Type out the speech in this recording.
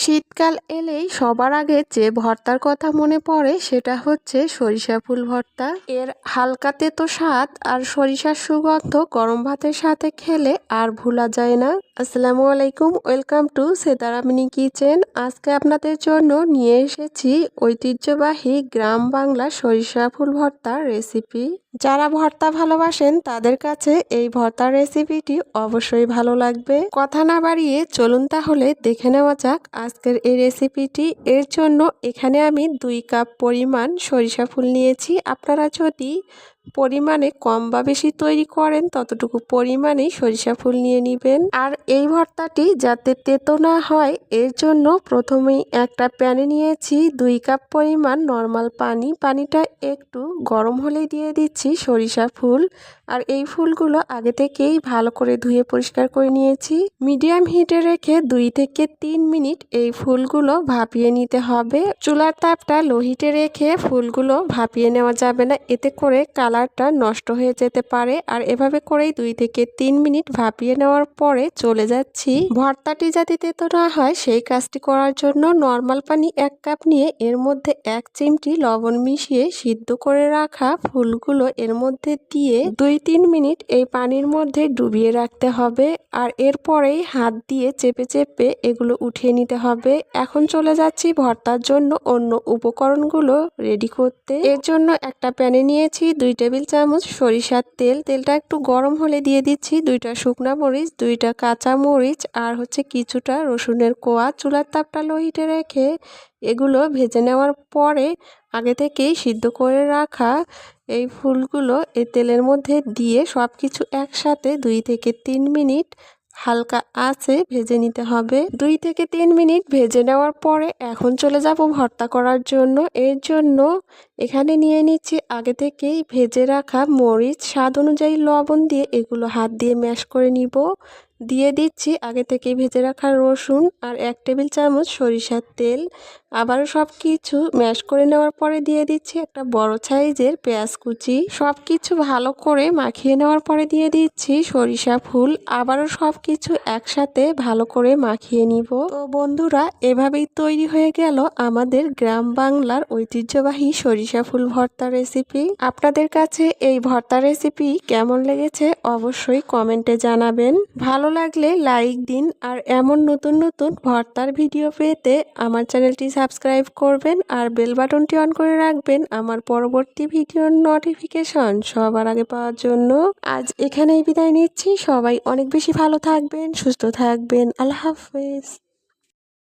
শীতকাল এলেই সবার আগে যে ভর্তার কথা মনে পড়ে সেটা হচ্ছে সরিষা ফুল ভর্তা। এর হালকা তেতো স্বাদ আর সরিষার সুগন্ধ গরম ভাতের সাথে খেলে আর ভোলা যায় না। আসসালামু আলাইকুম, ওয়েলকাম টু সেতারামিনি কিচেন। আজকে আপনাদের জন্য নিয়ে এসেছি ঐতিহ্যবাহী গ্রাম বাংলা সরিষা ফুল ভর্তার রেসিপি। যারা ভর্তা ভালোবাসেন তাদের কাছে এই ভর্তার রেসিপিটি অবশ্যই ভালো লাগবে। কথা না বাড়িয়ে চলুন তাহলে দেখে নেওয়া যাক আজকের এই রেসিপিটি এর জন্য এখানে আমি দুই কাপ পরিমাণ সরিষা ফুল নিয়েছি। আপনারা যদি পরিমাণে কম বা বেশি তৈরি করেন, ততটুকু পরিমাণেই সরিষা ফুল নিয়ে নেবেন। আর এই ভর্তাটি যাতে তেতো না হয়, এর জন্য প্রথমেই একটা প্যানে নিয়েছি দুই কাপ পরিমাণ নর্মাল পানি। পানিটা একটু গরম হলেই দিয়ে দিচ্ছি সরিষা ফুল। আর এই ফুলগুলো আগে থেকেই ভালো করে ধুয়ে পরিষ্কার করে নিয়েছি। মিডিয়াম হিটে রেখে দুই থেকে তিন মিনিট এই ফুলগুলো ভাপিয়ে নিতে হবে। চুলার তাপটা লো হিটে রেখে ফুলগুলো ভাপিয়ে নেওয়া যাবে না, এতে করে কালারটা নষ্ট হয়ে যেতে পারে। আর এভাবে করেই দুই থেকে তিন মিনিট ভাপিয়ে নেওয়ার পরে চলে যাচ্ছি। ভর্তাটি যাতে তেতো না হয়, সেই কাজটি করার জন্য নর্মাল পানি এক কাপ নিয়ে এর মধ্যে এক চিমটি লবণ মিশিয়ে সিদ্ধ করে রাখা ফুলগুলো এর মধ্যে দিয়ে দুই তিন মিনিট এই পানির মধ্যে ডুবিয়ে রাখতে হবে। আর এরপরেই হাত দিয়ে চেপে চেপে এগুলো উঠিয়ে নিতে হবে। এখন চলে যাচ্ছি ভর্তার জন্য অন্য উপকরণগুলো রেডি করতে। এর জন্য একটা প্যানে নিয়েছি দুই টেবিল চামচ, সরিষার তেল। তেলটা একটু গরম হলে দিয়ে দিচ্ছি দুইটা শুকনা মরিচ, দুইটা কাঁচা মরিচ আর হচ্ছে কিছুটা রসুনের কোয়া। চুলার তাপটা লো হিটে রেখে এগুলো ভেজে নেওয়ার পরে আগে থেকেই সিদ্ধ করে রাখা এই ফুলগুলো এই তেলের মধ্যে দিয়ে সব কিছু একসাথে দুই থেকে তিন মিনিট হালকা আছে ভেজে নিতে হবে। দুই থেকে তিন মিনিট ভেজে নেওয়ার পরে এখন চলে যাব ভর্তা করার জন্য। এর জন্য এখানে নিয়ে নিচ্ছি আগে থেকেই ভেজে রাখা মরিচ, স্বাদ অনুযায়ী লবণ দিয়ে এগুলো হাত দিয়ে ম্যাশ করে নিব। দিয়ে দিচ্ছি আগে থেকেই ভেজে রাখা রসুন আর এক টেবিল চামচ সরিষার তেল। আবারও সব কিছু ম্যাশ করে নেওয়ার পরে দিয়ে দিচ্ছি একটা বড় সাইজের পেঁয়াজ কুচি। সব কিছু ভালো করে মাখিয়ে নেওয়ার পরে দিয়ে দিচ্ছি সরিষা ফুল। আবারও সব কিছু একসাথে ভালো করে মাখিয়ে নিব। তো বন্ধুরা, এভাবেই তৈরি হয়ে গেল আমাদের গ্রাম বাংলার ঐতিহ্যবাহী সরিষা ফুল ভর্তা রেসিপি। আপনাদের কাছে এই ভর্তা রেসিপি কেমন লেগেছে অবশ্যই কমেন্টে জানাবেন। ভালো লাগলে লাইক দিন আর এমন নতুন নতুন ভর্তার ভিডিও পেতে আমার চ্যানেলটি সাবস্ক্রাইব করবেন আর বেল বাটনটি অন করে রাখবেন আমার পরবর্তী ভিডিওর নোটিফিকেশন সবার আগে পাওয়ার জন্য। আজ এখানেই বিদায় নিচ্ছি। সবাই অনেক বেশি ভালো থাকবেন, সুস্থ থাকবেন। আল্লাহ হাফেজ।